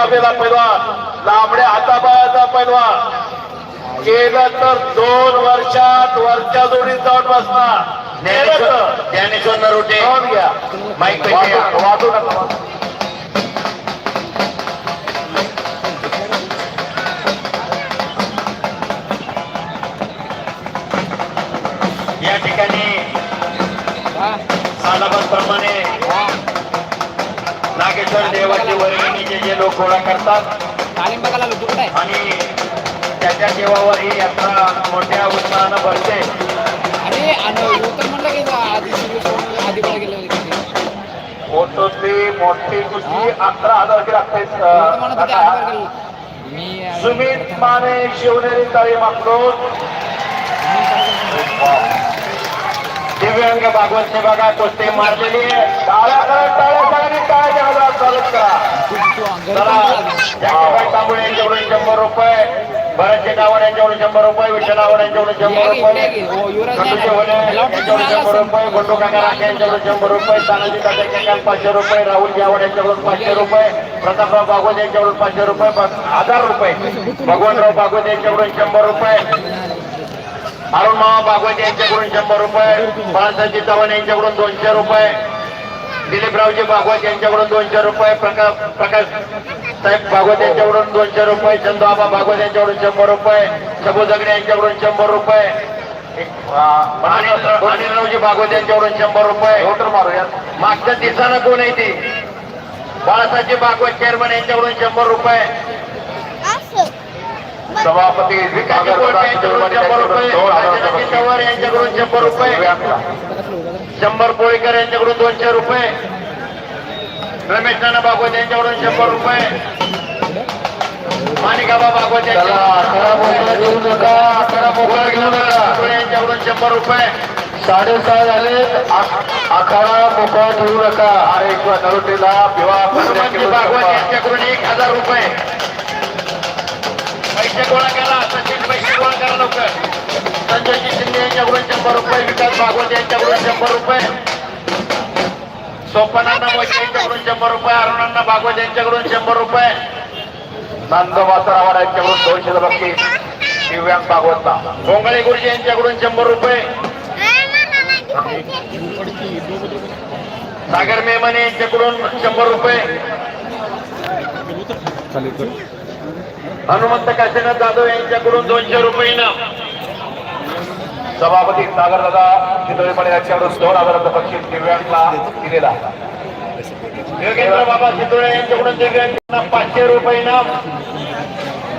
दाबलेला पैलवान. लांबड्या हाताबायाचा पैलवान. केलं तर दोन वर्षात वरच्या जोडीत जाऊन बसणार. ज्ञानेश्वर नरोटे. माईक वाजू नका या ठिकाणी नागेश्वर देवाची वर्गणी जे लोक गोळा करतात आणि त्याच्या देवावर ही यात्रा मोठ्या उत्साहानं भरते. किती? फोटोतली मोठी कुस्ती अकरा हजार की लागते सुमित माने शिवनेरी तळी मागून दिव्यांग भागवतने बघा कुस्ती मारलेली आहे. टाळ्या करा टाळ्या करा आणि टाळ्या चालत करा. तांबुळे यांच्याकडून शंभर रुपये. भरतचे गावड यांच्याकडून शंभर रुपये विठ्ठल गावड यांच्याकडून शंभर रुपये. हो, मला वाटतं यांच्याकडून शंभर रुपये बंडू काका राखे यांच्याकडून शंभर रुपये तानाजी काका पाचशे रुपये राहुल गावड यांच्याकडून पाचशे रुपये प्रतापराव भागवत यांच्याकडून पाचशे रुपये हजार रुपये. भगवानराव भागवत यांच्याकडून शंभर रुपये. अरुण मामा भागवत यांच्याकडून शंभर रुपये. बाळासाहेबजी चव्हाण यांच्याकडून दोनशे रुपये. दिलीपरावजी भागवत यांच्याकडून दोनशे रुपये प्रकाश प्रकाश साहेब भागवत यांच्याकडून दोनशे रुपये चंदूआबा भागवत यांच्याकडून शंभर रुपये शबू जगडे यांच्याकडून शंभर रुपये अनिलरावजी भागवत यांच्याकडून शंभर रुपये. होटर मारूया मागच्या दिवसानं कोण आहे ती? बाळासाहेबजी भागवत चेअरमन यांच्याकडून शंभर रुपये. सभापती शंभर रुपये. यांच्याकडून शंभर रुपये. शंभर पोळीकर यांच्याकडून दोनशे रुपये. रमेश नाना भागवत यांच्याकडून शंभर रुपये. माणिकाबा भागवत यांच्याकडून शंभर रुपये. साडेसहा झाले. आखाडा मोकळा ठेवू नका. अरे नरोटीला भागवत यांच्याकडून एक हजार रुपये. पैसे गोळा करा सचिन पैसे गोळा करा लवकर. संजयजी शिंदे यांच्याकडून शंभर रुपये विकास भागवत यांच्याकडून शंभर रुपये. सोपनांना मोठे यांच्याकडून शंभर रुपये अरुणांना भागवत यांच्याकडून शंभर रुपये. नंद वासरावाड यांच्याकडून दोनशे बक्षीस दिव्यांग भागवतला. गोंगळे गुरुजी यांच्याकडून शंभर रुपये. सागर मेमाने यांच्याकडून शंभर रुपये. हनुमंत काशीनाथ जाधव यांच्याकडून दोनशे रुपये इनाम. सभापती सागर दादा चितळेपणे यांच्याकडून दोन हजाराचं बक्षीस दिव्यांगला दिलेला. योगेंद्र बाबा चितोळे यांच्याकडून दिव्यांगांना पाचशे रुपये इनाम.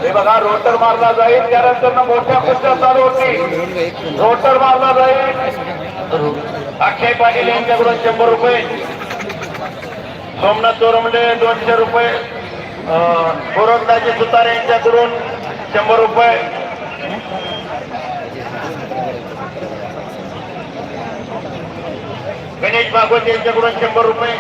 हे बघा रोटर मारला जाईल त्यानंतर ना मोठ्या कुस्त्या चालू होती रोटर मारला जाईल. अक्षय पाटील यांच्याकडून शंभर रुपये. सोमनाथ चोरमडे दोनशे रुपये. गोरखदाजी सुतारे यांच्याकडून शंभर रुपये. गणेश भागवत यांच्याकडून शंभर रुपये.